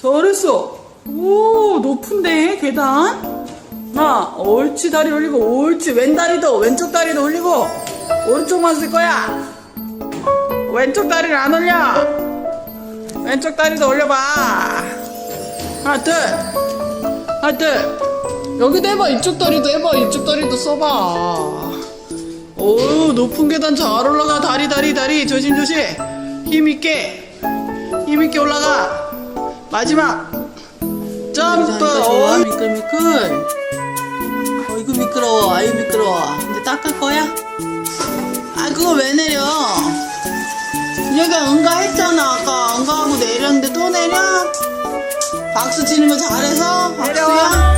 잘했어. 오, 높은데, 계단? 하나, 옳지, 다리 올리고, 옳지, 왼 다리도, 왼쪽 다리도 올리고, 오른쪽만 쓸 거야. 왼쪽 다리를 안 올려. 왼쪽 다리도 올려봐. 하나, 둘. 하나, 둘. 여기도 해봐. 이쪽 다리도 해봐. 이쪽 다리도 써봐. 오, 높은 계단 잘 올라가. 다리, 다리, 다리. 조심조심. 힘있게. 힘있게 올라가. 마지막. 점프. 좋아 어, 미끌 미끌 어이구 미끄러워 아유 미끄러워 이제 닦을 거야? 아 그거 왜 내려 얘가 응가 했잖아 아까 응가하고 내렸는데 또 내려? 박수 치는 거 잘해서 박수야?